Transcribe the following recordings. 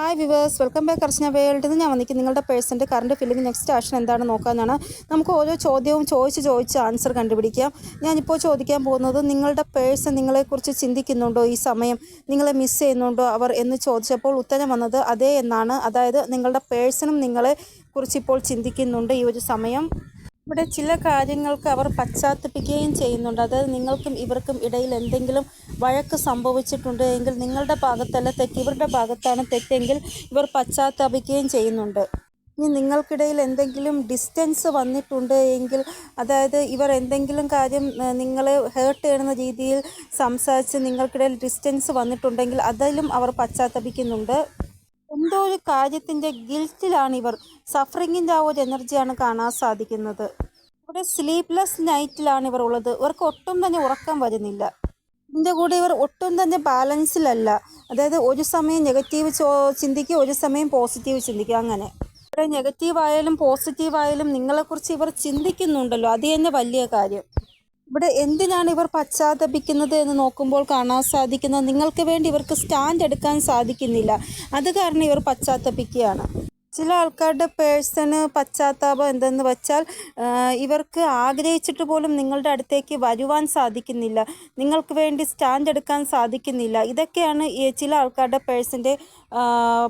Hi viewers welcome back Archana വേൾഡിൽ നിന്ന് ഞാൻ വന്നിരിക്കും നിങ്ങളുടെ പേഴ്സന്റെ കറണ്ട് ഫില്ലിംഗ് നെക്സ്റ്റ് ആക്ഷൻ എന്താണെന്ന് നോക്കാനാണ്. നമുക്ക് ഓരോ ചോദ്യവും ചോദിച്ച് ചോദിച്ച് ആൻസർ കണ്ടുപിടിക്കാം. ഞാനിപ്പോൾ ചോദിക്കാൻ പോകുന്നത് നിങ്ങളുടെ പേഴ്സൺ നിങ്ങളെക്കുറിച്ച് ചിന്തിക്കുന്നുണ്ടോ? ഈ സമയം നിങ്ങളെ മിസ് ചെയ്യുന്നുണ്ടോ? അവർ എന്ന് ചോദിച്ചപ്പോൾ ഉത്തരം വന്നത് അതേ എന്നാണ്. അതായത് നിങ്ങളുടെ പേഴ്സണും നിങ്ങളെ കുറിച്ച് ഇപ്പോൾ ചിന്തിക്കുന്നുണ്ട് ഈ ഒരു സമയം. ഇവിടെ ചില കാര്യങ്ങൾക്ക് അവർ പശ്ചാത്തപിക്കുകയും ചെയ്യുന്നുണ്ട്. അതായത് നിങ്ങൾക്കും ഇവർക്കും ഇടയിൽ എന്തെങ്കിലും വഴക്ക് സംഭവിച്ചിട്ടുണ്ട് എങ്കിൽ നിങ്ങളുടെ ഭാഗത്തല്ല തെറ്റ് ഇവരുടെ ഭാഗത്താണ് തെറ്റെങ്കിൽ ഇവർ പശ്ചാത്തപിക്കുകയും ചെയ്യുന്നുണ്ട്. ഇനി നിങ്ങൾക്കിടയിൽ എന്തെങ്കിലും ഡിസ്റ്റൻസ് വന്നിട്ടുണ്ട് എങ്കിൽ അതായത് ഇവർ എന്തെങ്കിലും കാര്യം നിങ്ങളെ ഹേർട്ട് ചെയ്യുന്ന രീതിയിൽ സംസാരിച്ച് നിങ്ങൾക്കിടയിൽ ഡിസ്റ്റൻസ് വന്നിട്ടുണ്ടെങ്കിൽ അതിലും അവർ പശ്ചാത്തപിക്കുന്നുണ്ട്. എന്തോ ഒരു കാര്യത്തിന്റെ ഗിൽറ്റിലാണ് ഇവർ. സഫറിങ്ങിന്റെ ആ ഒരു എനർജിയാണ് കാണാൻ സാധിക്കുന്നത്. ഇവിടെ സ്ലീപ്ലെസ് നൈറ്റിലാണ് ഇവർ ഉള്ളത്. ഇവർക്ക് ഒട്ടും തന്നെ ഉറക്കം വരുന്നില്ല. ഇതിന്റെ കൂടെ ഇവർ ഒട്ടും തന്നെ ബാലൻസിലല്ല അതായത് ഒരു സമയം നെഗറ്റീവ് ചിന്തിക്കുക ഒരു സമയം പോസിറ്റീവ് ചിന്തിക്കുക അങ്ങനെ. ഇവിടെ നെഗറ്റീവ് ആയാലും പോസിറ്റീവ് ആയാലും നിങ്ങളെക്കുറിച്ച് ഇവർ ചിന്തിക്കുന്നുണ്ടല്ലോ. അത് തന്നെ വലിയ കാര്യം. ഇവിടെ എന്തിനാണ് ഇവർ പശ്ചാത്തപിക്കുന്നത് എന്ന് നോക്കുമ്പോൾ കാണാൻ സാധിക്കുന്നത്? നിങ്ങൾക്ക് വേണ്ടി ഇവർക്ക് സ്റ്റാൻഡ് എടുക്കാൻ സാധിക്കുന്നില്ല. അത് കാരണം ഇവർ പശ്ചാത്തപിക്കുകയാണ്. ചില ആൾക്കാരുടെ പേഴ്സണ് പശ്ചാത്താപം എന്തെന്ന് വെച്ചാൽ ഇവർക്ക് ആഗ്രഹിച്ചിട്ട് പോലും നിങ്ങളുടെ അടുത്തേക്ക് വരുവാൻ സാധിക്കുന്നില്ല. നിങ്ങൾക്ക് വേണ്ടി സ്റ്റാൻഡ് എടുക്കാൻ സാധിക്കുന്നില്ല. ഇതൊക്കെയാണ് ചില ആൾക്കാരുടെ പേഴ്സന്റെ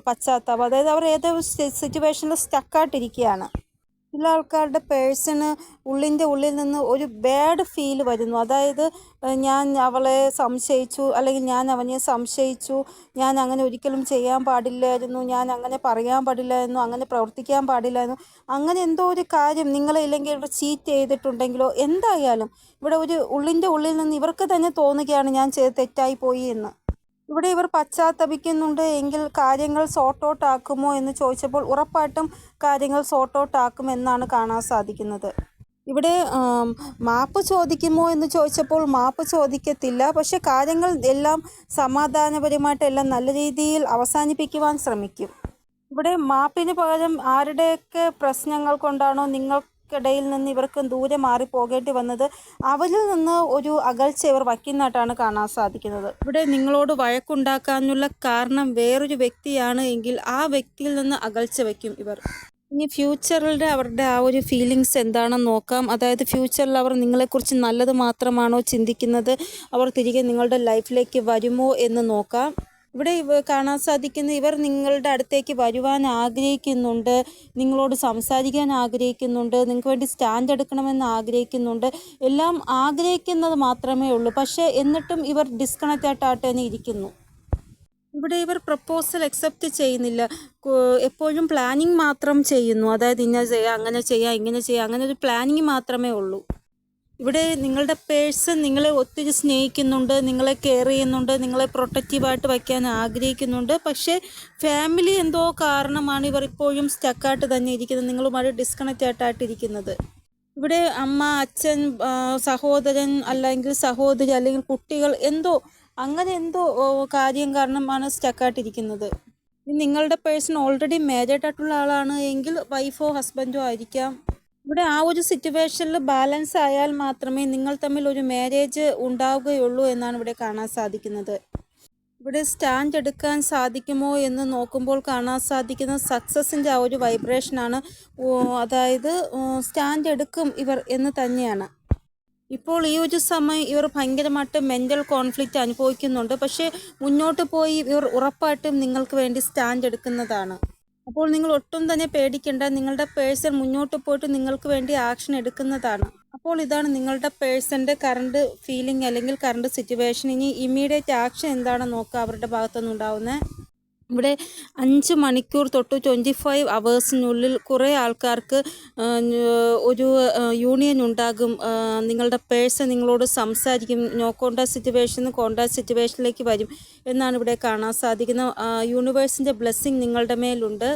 പശ്ചാത്താപം. അതായത് അവർ ഏതോ സിറ്റുവേഷനിൽ സ്റ്റക്കായിട്ടിരിക്കുകയാണ്. ചില ആൾക്കാരുടെ പേഴ്സണ് ഉള്ളിന്റെ ഉള്ളിൽ നിന്ന് ഒരു ബാഡ് ഫീൽ വരുന്നു. അതായത് ഞാൻ അവളെ സംശയിച്ചു അല്ലെങ്കിൽ ഞാൻ അവനെ സംശയിച്ചു ഞാൻ അങ്ങനെ ഒരിക്കലും ചെയ്യാൻ പാടില്ലായിരുന്നു ഞാൻ അങ്ങനെ പറയാൻ പാടില്ലായിരുന്നു അങ്ങനെ പ്രവർത്തിക്കാൻ പാടില്ലായിരുന്നു. അങ്ങനെ എന്തോ ഒരു കാര്യം നിങ്ങളെ ഇല്ലെങ്കിൽ ഇവിടെ ചീറ്റ് ചെയ്തിട്ടുണ്ടെങ്കിലോ എന്തായാലും ഇവിടെ ഒരു ഉള്ളിന്റെ ഉള്ളിൽ നിന്ന് ഇവർക്ക് തന്നെ തോന്നുകയാണ് ഞാൻ ചെയ്ത് തെറ്റായി പോയി എന്ന്. ഇവിടെ ഇവർ പശ്ചാത്തപിക്കുന്നുണ്ട്. എങ്കിൽ കാര്യങ്ങൾ സോർട്ട് ഔട്ട് ആക്കുമോ എന്ന് ചോദിച്ചപ്പോൾ ഉറപ്പായിട്ടും കാര്യങ്ങൾ സോർട്ട് ഔട്ട് ആക്കും എന്നാണ് കാണാൻ സാധിക്കുന്നത്. ഇവിടെ മാപ്പ് ചോദിക്കുമോ എന്ന് ചോദിച്ചപ്പോൾ മാപ്പ് ചോദിക്കത്തില്ല. പക്ഷെ കാര്യങ്ങൾ എല്ലാം സമാധാനപരമായിട്ടെല്ലാം നല്ല രീതിയിൽ അവസാനിപ്പിക്കുവാൻ ശ്രമിക്കും. ഇവിടെ മാപ്പിന് പകരം ആരുടെയൊക്കെ പ്രശ്നങ്ങൾ കൊണ്ടാണോ നിങ്ങൾക്കിടയിൽ നിന്ന് ഇവർക്ക് ദൂരെ മാറി പോകേണ്ടി വന്നത് അവരിൽ നിന്ന് ഒരു അകൽച്ച ഇവർ വയ്ക്കുന്നതായിട്ടാണ് കാണാൻ സാധിക്കുന്നത്. ഇവിടെ നിങ്ങളോട് വഴക്കുണ്ടാക്കാനുള്ള കാരണം വേറൊരു വ്യക്തിയാണ് എങ്കിൽ ആ വ്യക്തിയിൽ നിന്ന് അകൽച്ച വയ്ക്കും ഇവർ. ഇനി ഫ്യൂച്ചറിലെ അവരുടെ ആ ഒരു ഫീലിങ്സ് എന്താണെന്ന് നോക്കാം. അതായത് ഫ്യൂച്ചറിൽ അവർ നിങ്ങളെക്കുറിച്ച് നല്ലത് മാത്രമാണോ ചിന്തിക്കുന്നത്? അവർ തിരികെ നിങ്ങളുടെ ലൈഫിലേക്ക് വരുമോ എന്ന് നോക്കാം. ഇവിടെ ഇവ കാണാൻ സാധിക്കുന്ന ഇവർ നിങ്ങളുടെ അടുത്തേക്ക് വരുവാൻ ആഗ്രഹിക്കുന്നുണ്ട് നിങ്ങളോട് സംസാരിക്കാൻ ആഗ്രഹിക്കുന്നുണ്ട് നിങ്ങൾക്ക് വേണ്ടി സ്റ്റാൻഡ് എടുക്കണമെന്ന് ആഗ്രഹിക്കുന്നുണ്ട്. എല്ലാം ആഗ്രഹിക്കുന്നത് മാത്രമേ ഉള്ളൂ. പക്ഷേ എന്നിട്ടും ഇവർ ഡിസ്കണക്റ്റ് ആയിട്ടാട്ടെ തന്നെ ഇരിക്കുന്നു. ഇവിടെ ഇവർ പ്രപ്പോസൽ അക്സെപ്റ്റ് ചെയ്യുന്നില്ല. എപ്പോഴും പ്ലാനിങ് മാത്രം ചെയ്യുന്നു. അതായത് ഇന്ന ചെയ്യാം അങ്ങനെ ചെയ്യാം ഇങ്ങനെ ചെയ്യാം അങ്ങനെ ഒരു പ്ലാനിങ് മാത്രമേ ഉള്ളൂ. ഇവിടെ നിങ്ങളുടെ പേഴ്സൺ നിങ്ങളെ ഒത്തിരി സ്നേഹിക്കുന്നുണ്ട് നിങ്ങളെ കെയർ ചെയ്യുന്നുണ്ട് നിങ്ങളെ പ്രൊട്ടക്റ്റീവായിട്ട് വയ്ക്കാൻ ആഗ്രഹിക്കുന്നുണ്ട്. പക്ഷേ ഫാമിലി എന്തോ കാരണമാണ് ഇവർ ഇപ്പോഴും സ്റ്റക്കായിട്ട് തന്നെ ഇരിക്കുന്നത് നിങ്ങളുമായിട്ട് ഡിസ്കണക്റ്റ് ആയിട്ടായിട്ടിരിക്കുന്നത്. ഇവിടെ അമ്മ അച്ഛൻ സഹോദരൻ അല്ലെങ്കിൽ സഹോദരി അല്ലെങ്കിൽ കുട്ടികൾ എന്തോ അങ്ങനെ എന്തോ കാര്യം കാരണമാണ് സ്റ്റക്കായിട്ടിരിക്കുന്നത് നിങ്ങളുടെ പേഴ്സൺ ഓൾറെഡി മാരേഡ് ആയിട്ടുള്ള ആളാണ് എങ്കിൽ വൈഫോ ഹസ്ബൻഡോ ആയിരിക്കാം. ഇവിടെ ആ ഒരു സിറ്റുവേഷനിൽ ബാലൻസ് ആയാൽ മാത്രമേ നിങ്ങൾ തമ്മിൽ ഒരു മാരേജ് ഉണ്ടാവുകയുള്ളൂ എന്നാണ് ഇവിടെ കാണാൻ സാധിക്കുന്നത്. ഇവിടെ സ്റ്റാൻഡ് എടുക്കാൻ സാധിക്കുമോ എന്ന് നോക്കുമ്പോൾ കാണാൻ സാധിക്കുന്ന സക്സസിന്റെ ആ ഒരു വൈബ്രേഷനാണ് അതായത് സ്റ്റാൻഡ് എടുക്കും ഇവർ എന്ന് തന്നെയാണ്. ഇപ്പോൾ ഈ ഒരു സമയം ഇവർ ഭയങ്കരമായിട്ട് മെന്റൽ കോൺഫ്ലിക്റ്റ് അനുഭവിക്കുന്നുണ്ട്. പക്ഷേ മുന്നോട്ട് പോയി ഇവർ ഉറപ്പായിട്ടും നിങ്ങൾക്ക് വേണ്ടി സ്റ്റാൻഡ് എടുക്കുന്നതാണ്. അപ്പോൾ നിങ്ങൾ ഒട്ടും തന്നെ പേടിക്കേണ്ട. നിങ്ങളുടെ പേഴ്സൺ മുന്നോട്ട് പോയിട്ട് നിങ്ങൾക്ക് വേണ്ടി ആക്ഷൻ എടുക്കുന്നതാണ്. അപ്പോൾ ഇതാണ് നിങ്ങളുടെ പേഴ്സന്റെ കറണ്ട് ഫീലിംഗ് അല്ലെങ്കിൽ കറണ്ട് സിറ്റുവേഷൻ ഇനി ഇമ്മീഡിയറ്റ് ആക്ഷൻ എന്താണെന്ന് നോക്കുക. അവരുടെ ഭാഗത്തുനിന്ന് ഉണ്ടാവുന്നത് ഇവിടെ അഞ്ച് മണിക്കൂർ തൊട്ട് ട്വന്റി ഫൈവ് അവേഴ്സിനുള്ളിൽ കുറേ ആൾക്കാർക്ക് ഒരു യൂണിയൻ ഉണ്ടാകും. നിങ്ങളുടെ പേഴ്സൺ നിങ്ങളോട് സംസാരിക്കും. നോ കോണ്ടാക്ട് സിറ്റുവേഷൻ കോണ്ടാക്ട് സിറ്റുവേഷനിലേക്ക് വരും എന്നാണ് ഇവിടെ കാണാൻ സാധിക്കുന്നത്. യൂണിവേഴ്സിന്റെ ബ്ലെസ്സിങ് നിങ്ങളുടെ മേലുണ്ട്.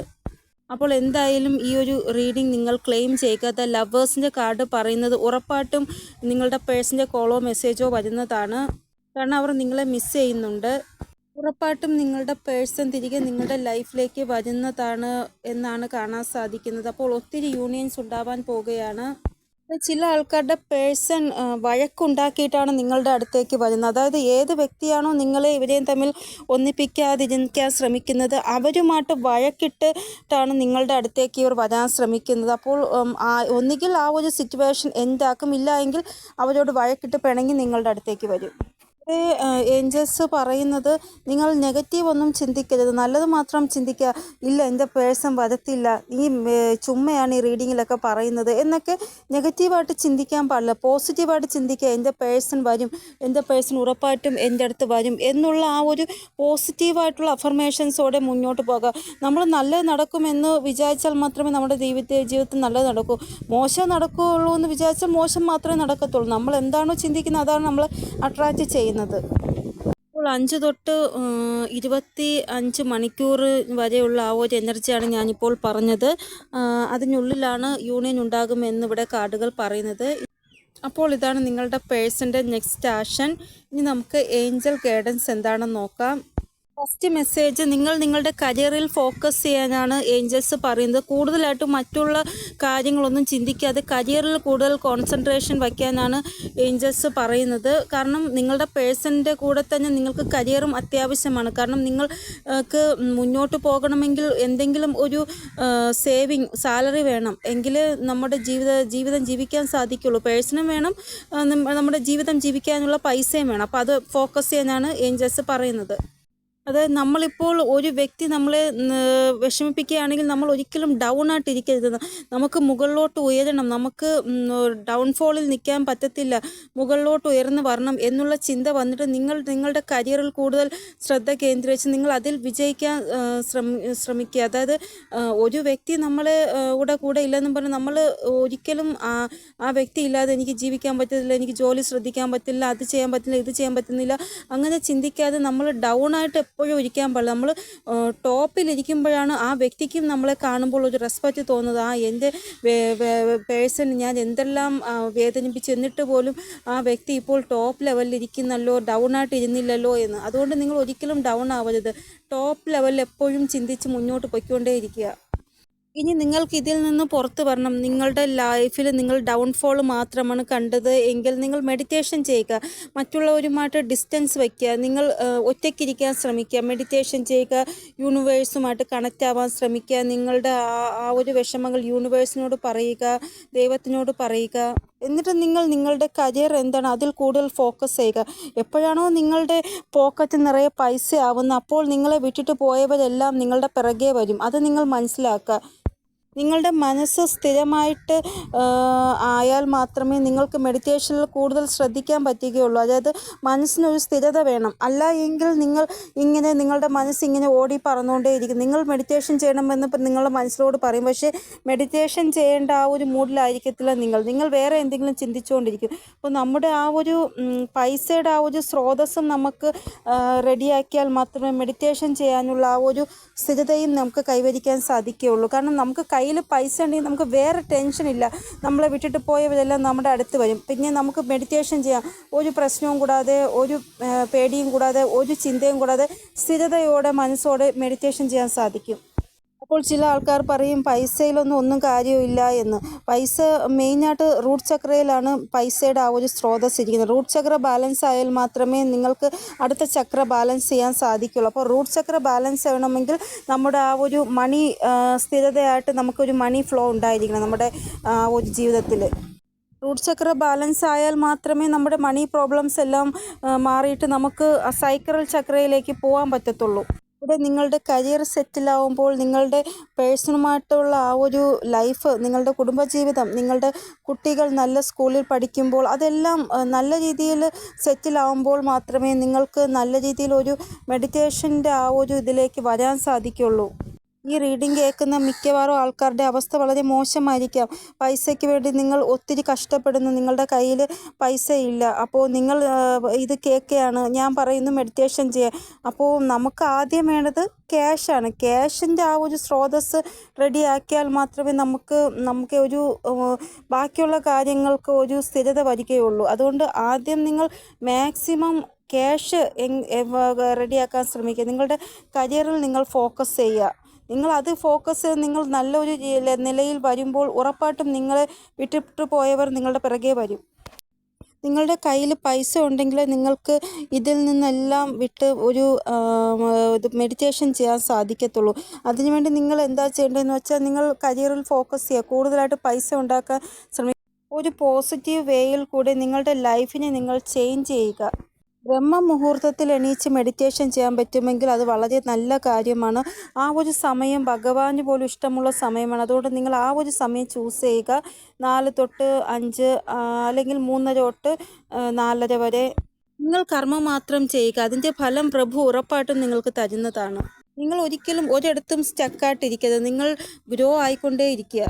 അപ്പോൾ എന്തായാലും ഈ ഒരു റീഡിംഗ് നിങ്ങൾ ക്ലെയിം ചെയ്യുക. ദ ലവേഴ്സിന്റെ കാർഡ് പറയുന്നത് ഉറപ്പായിട്ടും നിങ്ങളുടെ പേഴ്സിന്റെ കോളോ മെസ്സേജോ വരുന്നതാണ്. കാരണം അവർ നിങ്ങളെ മിസ് ചെയ്യുന്നുണ്ട്. ഉറപ്പായിട്ടും നിങ്ങളുടെ പേഴ്സൺ തിരികെ നിങ്ങളുടെ ലൈഫിലേക്ക് വരുന്നതാണ് എന്നാണ് കാണാൻ സാധിക്കുന്നത്. അപ്പോൾ ഒത്തിരി യൂണിയൻസ് ഉണ്ടാവാൻ പോവുകയാണ്. ചില ആൾക്കാരുടെ പേഴ്സൺ വഴക്കുണ്ടാക്കിയിട്ടാണ് നിങ്ങളുടെ അടുത്തേക്ക് വരുന്നത്. അതായത് ഏത് വ്യക്തിയാണോ നിങ്ങളെ ഇവരെയും തമ്മിൽ ഒന്നിപ്പിക്കാതിരിക്കാൻ ശ്രമിക്കുന്നത് അവരുമായിട്ട് വഴക്കിട്ടിട്ടാണ് നിങ്ങളുടെ അടുത്തേക്ക് ഇവർ വരാൻ ശ്രമിക്കുന്നത്. അപ്പോൾ ഒന്നുകിൽ ആ ഒരു സിറ്റുവേഷൻ എന്താക്കും ഇല്ല എങ്കിൽ അവരോട് വഴക്കിട്ട് പിണങ്ങി നിങ്ങളുടെ അടുത്തേക്ക് വരും. ഏഞ്ചൽസ് പറയുന്നത് നിങ്ങൾ നെഗറ്റീവ് ഒന്നും ചിന്തിക്കരുത്. നല്ലത് മാത്രം ചിന്തിക്കുക. ഇല്ല എന്റെ പേഴ്സൺ വരത്തില്ല. ഈ ചുമ്മയാണ് ഈ റീഡിങ്ങിലൊക്കെ പറയുന്നത് എന്നൊക്കെ നെഗറ്റീവായിട്ട് ചിന്തിക്കാൻ പാടില്ല. പോസിറ്റീവായിട്ട് ചിന്തിക്കുക. എന്റെ പേഴ്സൺ വരും. എന്റെ പേഴ്സൺ ഉറപ്പായിട്ടും എന്റെ അടുത്ത് വരും എന്നുള്ള ആ ഒരു പോസിറ്റീവായിട്ടുള്ള അഫർമേഷൻസോടെ മുന്നോട്ട് പോകുക നമ്മൾ നല്ലത് നടക്കുമെന്ന് വിചാരിച്ചാൽ മാത്രമേ നമ്മുടെ ജീവിത ജീവിതത്തിൽ നല്ലത് നടക്കൂ. മോശം നടക്കുകയുള്ളൂ എന്ന് വിചാരിച്ചാൽ മോശം മാത്രമേ നടക്കത്തുള്ളൂ. നമ്മൾ എന്താണോ ചിന്തിക്കുന്നത് അതാണ് നമ്മൾ അട്രാക്റ്റ് ചെയ്യുന്നത്. ഇപ്പോൾ അഞ്ച് തൊട്ട് ഇരുപത്തി അഞ്ച് മണിക്കൂർ വരെയുള്ള ആ ഒരു എനർജിയാണ് ഞാനിപ്പോൾ പറഞ്ഞത്. അതിനുള്ളിലാണ് യൂണിയൻ ഉണ്ടാകുമെന്ന് ഇവിടെ കാർഡുകൾ പറയുന്നത്. അപ്പോൾ ഇതാണ് നിങ്ങളുടെ പേഴ്സന്റെ നെക്സ്റ്റ് ആക്ഷൻ. ഇനി നമുക്ക് ഏഞ്ചൽ ഗൈഡൻസ് എന്താണെന്ന് നോക്കാം. ഫസ്റ്റ് മെസ്സേജ് നിങ്ങൾ നിങ്ങളുടെ കരിയറിൽ ഫോക്കസ് ചെയ്യാനാണ് ഏഞ്ചൽസ് പറയുന്നത്. കൂടുതലായിട്ട് മറ്റുള്ള കാര്യങ്ങളൊന്നും ചിന്തിക്കാതെ കരിയറിൽ കൂടുതൽ കോൺസെൻട്രേഷൻ വയ്ക്കാനാണ് ഏഞ്ചൽസ് പറയുന്നത്. കാരണം നിങ്ങളുടെ പേഴ്സണിന്റെ കൂടെ തന്നെ നിങ്ങൾക്ക് കരിയറും അത്യാവശ്യമാണ്. കാരണം നിങ്ങൾക്ക് മുന്നോട്ട് പോകണമെങ്കിൽ എന്തെങ്കിലും ഒരു സേവിങ് സാലറി വേണം. എങ്കിലേ നമ്മുടെ ജീവിത ജീവിതം ജീവിക്കാൻ സാധിക്കുള്ളൂ. പേഴ്സണും വേണം നമ്മുടെ ജീവിതം ജീവിക്കാനുള്ള പൈസയും വേണം. അപ്പോൾ അത് ഫോക്കസ് ചെയ്യാനാണ് ഏഞ്ചൽസ് പറയുന്നത്. അതായത് നമ്മളിപ്പോൾ ഒരു വ്യക്തി നമ്മളെ വിഷമിപ്പിക്കുകയാണെങ്കിൽ നമ്മൾ ഒരിക്കലും ഡൗൺ ആയിട്ട് ഇരിക്കരുത് നമുക്ക് മുകളിലോട്ട് ഉയരണം. നമുക്ക് ഡൗൺഫോളിൽ നിൽക്കാൻ പറ്റത്തില്ല. മുകളിലോട്ട് ഉയർന്നു വരണം എന്നുള്ള ചിന്ത വന്നിട്ട് നിങ്ങൾ നിങ്ങളുടെ കരിയറിൽ കൂടുതൽ ശ്രദ്ധ കേന്ദ്രീകരിച്ച് നിങ്ങൾ അതിൽ വിജയിക്കാൻ ശ്രമി ശ്രമിക്കുക. അതായത് ഒരു വ്യക്തി നമ്മളെ കൂടെ കൂടെ ഇല്ലെന്നും പറഞ്ഞ് നമ്മൾ ഒരിക്കലും ആ വ്യക്തി ഇല്ലാതെ എനിക്ക് ജീവിക്കാൻ പറ്റത്തില്ല എനിക്ക് ജോലി ശ്രദ്ധിക്കാൻ പറ്റില്ല അത് ചെയ്യാൻ പറ്റില്ല ഇത് ചെയ്യാൻ പറ്റുന്നില്ല. അങ്ങനെ ചിന്തിക്കാതെ നമ്മൾ ഡൗൺ ആയിട്ട് എപ്പോഴും ഇരിക്കാൻ പാടില്ല. നമ്മൾ ടോപ്പിലിരിക്കുമ്പോഴാണ് ആ വ്യക്തിക്കും നമ്മളെ കാണുമ്പോൾ ഒരു റെസ്പെക്റ്റ് തോന്നുന്നത്. ആ എന്റെ പേഴ്സൺ ഞാൻ എന്തെല്ലാം വേദനിപ്പിച്ച് എന്നിട്ട് പോലും ആ വ്യക്തി ഇപ്പോൾ ടോപ്പ് ലെവലിൽ ഇരിക്കുന്നല്ലോ ഡൗൺ ആയിട്ട് ഇരുന്നില്ലല്ലോ എന്ന്. അതുകൊണ്ട് നിങ്ങൾ ഒരിക്കലും ഡൗൺ ആവരുത്. ടോപ്പ് ലെവലിൽ എപ്പോഴും ചിന്തിച്ച് മുന്നോട്ട് പൊയ്ക്കൊണ്ടേയിരിക്കുക. ഇനി നിങ്ങൾക്ക് ഇതിൽ നിന്ന് പുറത്ത് വരണം. നിങ്ങളുടെ ലൈഫിൽ നിങ്ങൾ ഡൗൺഫോൾ മാത്രമാണ് കണ്ടത് എങ്കിൽ നിങ്ങൾ മെഡിറ്റേഷൻ ചെയ്യുക. മറ്റുള്ളവരുമായിട്ട് ഡിസ്റ്റൻസ് വയ്ക്കുക. നിങ്ങൾ ഒറ്റയ്ക്കിരിക്കാൻ ശ്രമിക്കുക. മെഡിറ്റേഷൻ ചെയ്യുക. യൂണിവേഴ്സുമായിട്ട് കണക്റ്റ് ആവാൻ ശ്രമിക്കുക. നിങ്ങളുടെ ആ ഒരു വിഷമങ്ങൾ യൂണിവേഴ്സിനോട് പറയുക. ദൈവത്തിനോട് പറയുക. എന്നിട്ട് നിങ്ങൾ നിങ്ങളുടെ കരിയർ എന്താണ്? അതിൽ കൂടുതൽ ഫോക്കസ് ചെയ്യുക. എപ്പോഴാണോ നിങ്ങളുടെ പോക്കറ്റ് നിറയെ പൈസ ആവുന്ന അപ്പോൾ നിങ്ങളെ വിട്ടിട്ട് പോയവരെല്ലാം നിങ്ങളുടെ പിറകെ വരും. അത് നിങ്ങൾ മനസ്സിലാക്കുക. നിങ്ങളുടെ മനസ്സ് സ്ഥിരമായിട്ട് ആയാൽ മാത്രമേ നിങ്ങൾക്ക് മെഡിറ്റേഷനിൽ കൂടുതൽ ശ്രദ്ധിക്കാൻ പറ്റുകയുള്ളൂ. അതായത് മനസ്സിനൊരു സ്ഥിരത വേണം. അല്ല എങ്കിൽ നിങ്ങൾ ഇങ്ങനെ നിങ്ങളുടെ മനസ്സ് ഇങ്ങനെ ഓടി പറന്നുകൊണ്ടേയിരിക്കും നിങ്ങൾ മെഡിറ്റേഷൻ ചെയ്യണമെന്ന് നിങ്ങളുടെ മനസ്സിലോട് പറയും. പക്ഷേ മെഡിറ്റേഷൻ ചെയ്യേണ്ട ആ ഒരു മൂഡിലായിരിക്കത്തില്ല നിങ്ങൾ. നിങ്ങൾ വേറെ എന്തെങ്കിലും ചിന്തിച്ചുകൊണ്ടിരിക്കും. അപ്പോൾ നമ്മുടെ ആ ഒരു പൈസയുടെ ആ ഒരു സ്രോതസ്സും നമുക്ക് റെഡിയാക്കിയാൽ മാത്രമേ മെഡിറ്റേഷൻ ചെയ്യാനുള്ള ആ ഒരു സ്ഥിരതയും നമുക്ക് കൈവരിക്കാൻ സാധിക്കുകയുള്ളൂ. കാരണം നമുക്ക് കയ്യിൽ പൈസ ഉണ്ടെങ്കിൽ നമുക്ക് വേറെ ടെൻഷൻ ഇല്ല. നമ്മളെ വിട്ടിട്ട് പോയവരെല്ലാം നമ്മുടെ അടുത്ത് വരും. പിന്നെ നമുക്ക് മെഡിറ്റേഷൻ ചെയ്യാം. ഒരു പ്രശ്നവും കൂടാതെ ഒരു പേടിയും കൂടാതെ ഒരു ചിന്തയും കൂടാതെ സ്ഥിരതയോടെ മനസ്സോടെ മെഡിറ്റേഷൻ ചെയ്യാൻ സാധിക്കും. അപ്പോൾ ചില ആൾക്കാർ പറയും പൈസയിലൊന്നും ഒന്നും കാര്യമില്ല എന്ന്. പൈസ മെയിനായിട്ട് റൂട്ട് ചക്രയിലാണ് പൈസയുടെ ആ ഒരു സ്രോതസ് ഇരിക്കുന്നത്. റൂട്ട് ചക്ര ബാലൻസ് ആയാൽ മാത്രമേ നിങ്ങൾക്ക് അടുത്ത ചക്ര ബാലൻസ് ചെയ്യാൻ സാധിക്കുള്ളൂ. അപ്പോൾ റൂട്ട് ചക്ര ബാലൻസ് ചെയ്യണമെങ്കിൽ നമ്മുടെ ആ ഒരു മണി സ്ഥിരതയായിട്ട് നമുക്കൊരു മണി ഫ്ലോ ഉണ്ടായിരിക്കണം നമ്മുടെ ആ ഒരു ജീവിതത്തിൽ. റൂട്ട് ചക്ര ബാലൻസ് ആയാൽ മാത്രമേ നമ്മുടെ മണി പ്രോബ്ലംസ് എല്ലാം മാറിയിട്ട് നമുക്ക് സൈക്കിൾ ചക്രയിലേക്ക് പോകാൻ പറ്റത്തുള്ളൂ. ഇവിടെ നിങ്ങളുടെ കരിയർ സെറ്റിലാവുമ്പോൾ നിങ്ങളുടെ പേഴ്സണുമായിട്ടുള്ള ആ ഒരു ലൈഫ് നിങ്ങളുടെ കുടുംബജീവിതം നിങ്ങളുടെ കുട്ടികൾ നല്ല സ്കൂളിൽ പഠിക്കുമ്പോൾ അതെല്ലാം നല്ല രീതിയിൽ സെറ്റിലാവുമ്പോൾ മാത്രമേ നിങ്ങൾക്ക് നല്ല രീതിയിൽ ഒരു മെഡിറ്റേഷന്റെ ആ ഒരു ഇതിലേക്ക് വരാൻ സാധിക്കുള്ളൂ. ഈ റീഡിംഗ് കേൾക്കുന്ന മിക്കവാറും ആൾക്കാരുടെ അവസ്ഥ വളരെ മോശമായിരിക്കാം. പൈസയ്ക്ക് വേണ്ടി നിങ്ങൾ ഒത്തിരി കഷ്ടപ്പെടുന്നു. നിങ്ങളുടെ കയ്യിൽ പൈസ ഇല്ല അപ്പോൾ നിങ്ങൾ ഇത് കേൾക്കുകയാണ്. ഞാൻ പറയുന്നു മെഡിറ്റേഷൻ ചെയ്യാൻ. അപ്പോൾ നമുക്ക് ആദ്യം വേണ്ടത് ക്യാഷാണ് ക്യാഷിന്റെ ആ ഒരു സ്രോതസ് റെഡിയാക്കിയാൽ മാത്രമേ നമുക്ക് നമുക്ക് ഒരു ബാക്കിയുള്ള കാര്യങ്ങൾക്ക് ഒരു സ്ഥിരത വരികയുള്ളൂ. അതുകൊണ്ട് ആദ്യം നിങ്ങൾ മാക്സിമം ക്യാഷ് റെഡിയാക്കാൻ ശ്രമിക്കുക. നിങ്ങളുടെ കരിയറിൽ നിങ്ങൾ ഫോക്കസ് ചെയ്യുക. നിങ്ങൾ അത് ഫോക്കസ് നിങ്ങൾ നല്ലൊരു നിലയിൽ വരുമ്പോൾ ഉറപ്പായിട്ടും നിങ്ങളെ വിട്ടിട്ട് പോയവർ നിങ്ങളുടെ പിറകെ വരും. നിങ്ങളുടെ കയ്യിൽ പൈസ ഉണ്ടെങ്കിൽ നിങ്ങൾക്ക് ഇതിൽ നിന്നെല്ലാം വിട്ട് ഒരു ഇത് മെഡിറ്റേഷൻ ചെയ്യാൻ സാധിക്കത്തുള്ളൂ. അതിനുവേണ്ടി നിങ്ങൾ എന്താ ചെയ്യേണ്ടതെന്ന് വെച്ചാൽ നിങ്ങൾ കരിയറിൽ ഫോക്കസ് ചെയ്യുക. കൂടുതലായിട്ട് പൈസ ഉണ്ടാക്കാൻ ശ്രമിക്കുക. ഒരു പോസിറ്റീവ് വേയിൽ കൂടി നിങ്ങളുടെ ലൈഫിനെ നിങ്ങൾ ചേഞ്ച് ചെയ്യുക. ബ്രഹ്മ മുഹൂർത്തത്തിൽ എണീച്ച് മെഡിറ്റേഷൻ ചെയ്യാൻ പറ്റുമെങ്കിൽ അത് വളരെ നല്ല കാര്യമാണ്. ആ ഒരു സമയം ഭഗവാന് പോലും ഇഷ്ടമുള്ള സമയമാണ്. അതുകൊണ്ട് നിങ്ങൾ ആ ഒരു സമയം ചൂസ് ചെയ്യുക. നാല് തൊട്ട് അഞ്ച് അല്ലെങ്കിൽ മൂന്നര തൊട്ട് നാലര വരെ. നിങ്ങൾ കർമ്മം മാത്രം ചെയ്യുക. അതിന്റെ ഫലം പ്രഭു ഉറപ്പായിട്ടും നിങ്ങൾക്ക് തരുന്നതാണ്. നിങ്ങൾ ഒരിക്കലും ഒരിടത്തും സ്റ്റക്കായിട്ടിരിക്കരുത് നിങ്ങൾ ഗ്രോ ആയിക്കൊണ്ടേ ഇരിക്കുക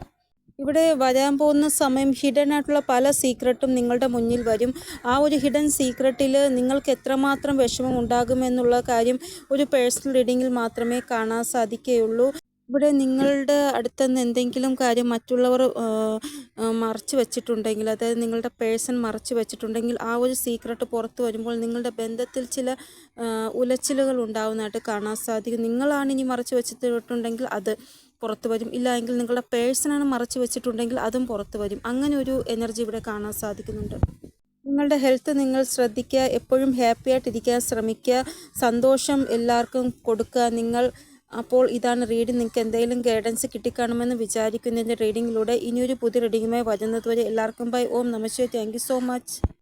ഇവിടെ വരാൻ പോകുന്ന സമയം ഹിഡൻ ആയിട്ടുള്ള പല സീക്രട്ടും നിങ്ങളുടെ മുന്നിൽ വരും. ആ ഒരു ഹിഡൻ സീക്രട്ടിൽ നിങ്ങൾക്ക് എത്രമാത്രം വിഷമം ഉണ്ടാകുമെന്നുള്ള കാര്യം ഒരു പേഴ്സണൽ റീഡിങ്ങിൽ മാത്രമേ കാണാൻ സാധിക്കുകയുള്ളൂ. ഇവിടെ നിങ്ങളുടെ അടുത്തുനിന്ന് എന്തെങ്കിലും കാര്യം മറ്റുള്ളവർ മറച്ചു വെച്ചിട്ടുണ്ടെങ്കിൽ അതായത് നിങ്ങളുടെ പേഴ്സൺ മറച്ചു വെച്ചിട്ടുണ്ടെങ്കിൽ ആ ഒരു സീക്രട്ട് പുറത്തു വരുമ്പോൾ നിങ്ങളുടെ ബന്ധത്തിൽ ചില ഉലച്ചിലുകൾ ഉണ്ടാവുന്നതായിട്ട് കാണാൻ സാധിക്കും. നിങ്ങളാണ് ഇനി മറച്ചു വെച്ചിട്ടുണ്ടെങ്കിൽ അത് പുറത്തു വരും. ഇല്ല എങ്കിൽ നിങ്ങളുടെ പേഴ്സണാണ് മറച്ചു വെച്ചിട്ടുണ്ടെങ്കിൽ അതും പുറത്തു വരും. അങ്ങനെ ഒരു എനർജി ഇവിടെ കാണാൻ സാധിക്കുന്നുണ്ട്. നിങ്ങളുടെ ഹെൽത്ത് നിങ്ങൾ ശ്രദ്ധിക്കുക എപ്പോഴും ഹാപ്പി ആയിട്ടിരിക്കാൻ ശ്രമിക്കുക സന്തോഷം എല്ലാവർക്കും കൊടുക്കുക. നിങ്ങൾ അപ്പോൾ ഇതാണ് റീഡിംഗ് നിങ്ങൾക്ക് എന്തെങ്കിലും ഗൈഡൻസ് കിട്ടിക്കാണുമെന്ന് വിചാരിക്കുന്നതിന്റെ റീഡിങ്ങിലൂടെ ഇനിയൊരു പുതിയ റീഡിങ്ങുമായി വരുന്നതുവരെ എല്ലാവർക്കും ബൈ ഓം നമസ്തേ താങ്ക് സോ മച്ച്